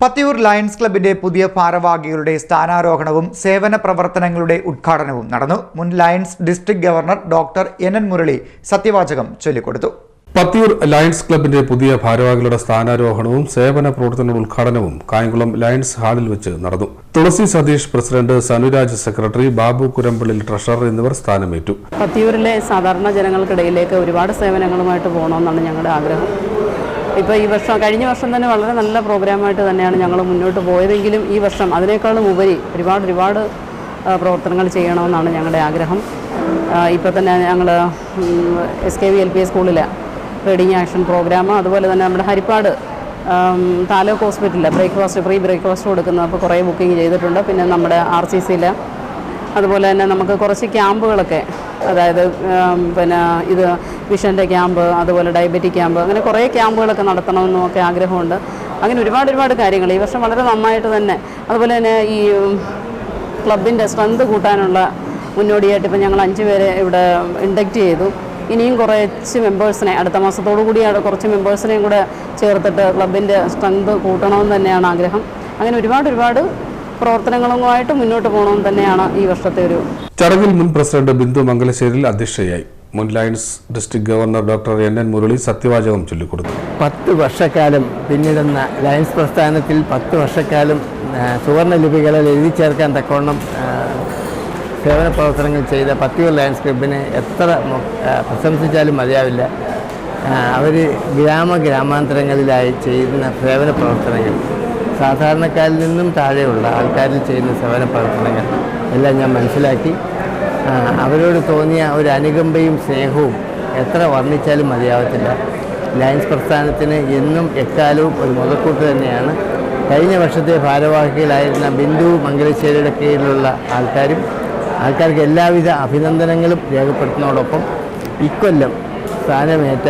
Pathiyoor lions ക്ലബിന്റെ പുതിയ ഭാരവാഹികളുടെ സ്ഥാനാരോഹണവും സേവന പ്രവർത്തനങ്ങളുടെ ഉദ്ഘാടനവും നടന്നു. മുൻ Lions district governor doctor N N Murali സത്യവാചകം ചൊല്ലിക്കൊടുത്തു. പത്തിയൂർ ലയൺസ് ക്ലബിന്റെ പുതിയ ഭാരവാഹികളുടെ സ്ഥാനാരോഹണവും സേവന പ്രവർത്തനങ്ങളുടെ ഉദ്ഘാടനവും കായംകുളം ലയൺസ് ഹാളിൽ വെച്ച് നടന്നു. Thulasi Satheesh president Sanuraj secretary Babu Kurampally treasurer എന്നിവർ സ്ഥാനമേറ്റു. പത്തിയൂരിലെ സാധാരണ ജനങ്ങൾക്കിടയിലേക്ക് ഒരുപാട് സേവനങ്ങളുമായിട്ട് പോകണമെന്നാണ് ഞങ്ങളുടെ ആഗ്രഹം. ഇപ്പോൾ ഈ വർഷം കഴിഞ്ഞ വർഷം തന്നെ വളരെ നല്ല പ്രോഗ്രാമായിട്ട് തന്നെയാണ് ഞങ്ങൾ മുന്നോട്ട് പോയതെങ്കിലും ഈ വർഷം അതിനേക്കാളും ഉപരി ഒരുപാട് ഒരുപാട് പ്രവർത്തനങ്ങൾ ചെയ്യണമെന്നാണ് ഞങ്ങളുടെ ആഗ്രഹം. ഇപ്പോൾ തന്നെ ഞങ്ങൾ S K V L P സ്കൂളിലെ റീഡിങ് ആക്ഷൻ പ്രോഗ്രാം അതുപോലെ തന്നെ നമ്മുടെ ഹരിപ്പാട് താലൂക്ക് ഹോസ്പിറ്റലിൽ ബ്രേക്ക്ഫാസ്റ്റ് ഫ്രീ ബ്രേക്ക്ഫാസ്റ്റ് കൊടുക്കുന്നത് അപ്പോൾ കുറേ ബുക്കിംഗ് ചെയ്തിട്ടുണ്ട്. പിന്നെ നമ്മുടെ ആർ സി സിയിലെ അതുപോലെ തന്നെ നമുക്ക് കുറച്ച് ക്യാമ്പുകളൊക്കെ അതായത് പിന്നെ ഇത് വിഷന്റെ ക്യാമ്പ് അതുപോലെ ഡയബറ്റിക് ക്യാമ്പ് അങ്ങനെ കുറേ ക്യാമ്പുകളൊക്കെ നടത്തണമെന്നും ഒക്കെ ആഗ്രഹമുണ്ട്. അങ്ങനെ ഒരുപാട് ഒരുപാട് കാര്യങ്ങൾ. ഈ വർഷം വളരെ നന്നായിട്ട് തന്നെ. അതുപോലെ തന്നെ ഈ ക്ലബിന്റെ സ്ട്രെങ്ത് കൂട്ടാനുള്ള മുന്നോടിയായിട്ട് ഇപ്പം ഞങ്ങൾ അഞ്ച് പേരെ ഇവിടെ ഇൻഡക്റ്റ് ചെയ്തു. ഇനിയും കുറച്ച് മെമ്പേഴ്സിനെ അടുത്ത മാസത്തോടു കൂടി കുറച്ച് മെമ്പേഴ്സിനെയും കൂടെ ചേർത്തിട്ട് ക്ലബിന്റെ സ്ട്രെങ്ത് കൂട്ടണമെന്ന് തന്നെയാണ് ആഗ്രഹം. അങ്ങനെ ഒരുപാട് ഒരുപാട് പ്രവർത്തനങ്ങളുമായിട്ട് മുന്നോട്ട് പോകണമെന്ന് തന്നെയാണ് ഈ വർഷത്തെ ഒരു ചടങ്ങിൽ മുൻ പ്രസിഡന്റ് ബിന്ദു മംഗലശ്ശേരിൽ അധ്യക്ഷയായി. മുൻ Lions district governor doctor N N Murali സത്യവാചകം ചൊല്ലിക്കൊടുത്തു. പത്ത് വർഷക്കാലം പിന്നിടുന്ന ലയൺസ് പ്രസ്ഥാനത്തിൽ പത്ത് വർഷക്കാലം സുവർണ ലിപികളിൽ എഴുതി ചേർക്കാൻ തക്കവണ്ണം സേവന പ്രവർത്തനങ്ങൾ ചെയ്ത പത്തിയൂർ ലയൺസ് ക്ലബിനെ എത്ര പ്രശംസിച്ചാലും മതിയാവില്ല. അവർ ഗ്രാമ ഗ്രാമാന്തരങ്ങളിലായി ചെയ്യുന്ന സേവന പ്രവർത്തനങ്ങൾ. സാധാരണക്കാരിൽ നിന്നും താഴെയുള്ള ആൾക്കാരിൽ ചെയ്യുന്ന സേവന പ്രവർത്തനങ്ങൾ എല്ലാം ഞാൻ മനസ്സിലാക്കി. അവരോട് തോന്നിയ ഒരു അനുകമ്പയും സ്നേഹവും എത്ര വർണിച്ചാലും മതിയാവത്തില്ല. ലയൻസ് പ്രസ്ഥാനത്തിന് എന്നും എക്കാലവും ഒരു മുതക്കൂട്ട് തന്നെയാണ്. കഴിഞ്ഞ വർഷത്തെ ഭാരവാഹികളായിരുന്ന ബിന്ദു മംഗലശ്ശേരിയുടെ കീഴിലുള്ള ആൾക്കാരും ആൾക്കാർക്ക് എല്ലാവിധ അഭിനന്ദനങ്ങളും രേഖപ്പെടുത്തുന്നതോടൊപ്പം ഇക്കൊല്ലം സ്ഥാനമേറ്റ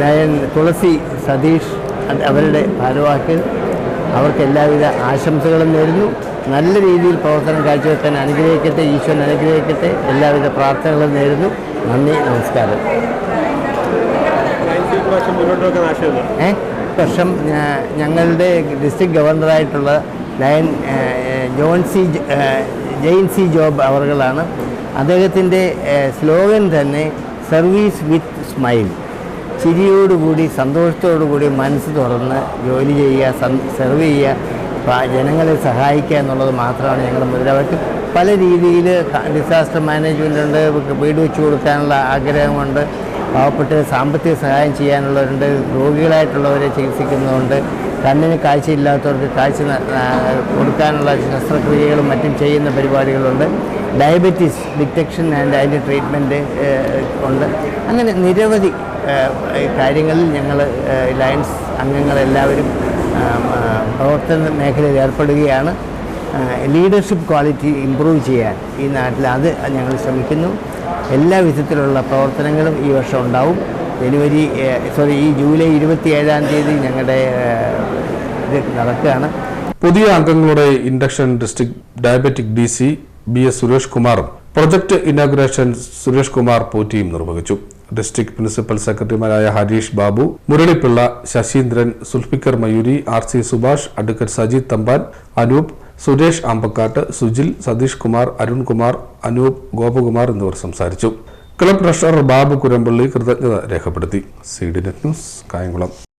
ലയൻ തുളസി സതീഷ് അവരുടെ ഭാരവാഹികൾ അവർക്ക് എല്ലാവിധ ആശംസകളും നേരുന്നു. നല്ല രീതിയിൽ പ്രവർത്തനം കാഴ്ചവെക്കാൻ അനുഗ്രഹിക്കട്ടെ ഈശ്വരൻ അനുഗ്രഹിക്കട്ടെ എല്ലാവിധ പ്രാർത്ഥനകളും നേരുന്നു. നന്ദി നമസ്കാരം. ഏ? വർഷം ഞങ്ങളുടെ district ഗവർണറായിട്ടുള്ള Lion John C Jain C Job അവറുകളാണ്. അദ്ദേഹത്തിന്റെ സ്ലോഗൻ തന്നെ സർവീസ് വിത്ത് സ്മൈൽ ചിരിയോടുകൂടി സന്തോഷത്തോടുകൂടി മനസ്സ് തുറന്ന് ജോലി ചെയ്യുക സെർവ് ചെയ്യുക ജനങ്ങളെ സഹായിക്കുക എന്നുള്ളത് മാത്രമാണ് ഞങ്ങളുടെ മുദ്രാവാക്യം പല രീതിയിൽ ഡിസാസ്റ്റർ മാനേജ്മെന്റ് ഉണ്ട് വീട് വെച്ച് കൊടുക്കാനുള്ള ആഗ്രഹമുണ്ട് പാവപ്പെട്ട് സാമ്പത്തിക സഹായം ചെയ്യാനുള്ളവരുണ്ട് രോഗികളായിട്ടുള്ളവരെ ചികിത്സിക്കുന്നതുണ്ട് കണ്ണിന് കാഴ്ചയില്ലാത്തവർക്ക് കാഴ്ച കൊടുക്കാനുള്ള ശസ്ത്രക്രിയകളും മറ്റും ചെയ്യുന്ന പരിപാടികളുണ്ട്. ഡയബറ്റീസ് ഡിറ്റക്ഷൻ ആൻഡ് അതിന്റെ ട്രീറ്റ്മെന്റ് ഉണ്ട്. അങ്ങനെ നിരവധി കാര്യങ്ങളിൽ ഞങ്ങൾ ലയൻസ് അംഗങ്ങളെല്ലാവരും പ്രവർത്തന മേഖലയിൽ ഏർപ്പെടുകയാണ്. ലീഡർഷിപ്പ് ക്വാളിറ്റി ഇമ്പ്രൂവ് ചെയ്യാൻ ഈ നാട്ടിൽ അത് ഞങ്ങൾ ശ്രമിക്കുന്നു. എല്ലാ വിധത്തിലുള്ള പ്രവർത്തനങ്ങളും ഈ വർഷം ഉണ്ടാവും. ജനുവരി സോറി ഈ ജൂലൈ ഇരുപത്തി ഏഴാം തീയതി ഞങ്ങളുടെ ഇത് നടക്കുകയാണ്. പുതിയ അംഗങ്ങളുടെ induction district diabetic D C B S Suresh കുമാറും പ്രൊജക്ട് ഇനാഗുറേഷൻ സുരേഷ് കുമാർ പോറ്റിയും നിർവഹിച്ചു. ഡിസ്ട്രിക്ട് പ്രിൻസിപ്പൽ സെക്രട്ടറിമാരായ Harish Babu Muralipillai Sasheendran Sulfikar Mayuri R C Subhash advocate Sajith Thampan Anoop Suresh Ambakkattu Sujil Satheesh Kumar Arunkumar Anoop Gopakumar എന്നിവർ സംസാരിച്ചു. Club treasurer Babu Kurampally കൃതജ്ഞത രേഖപ്പെടുത്തി. C D net news Kayamkulam.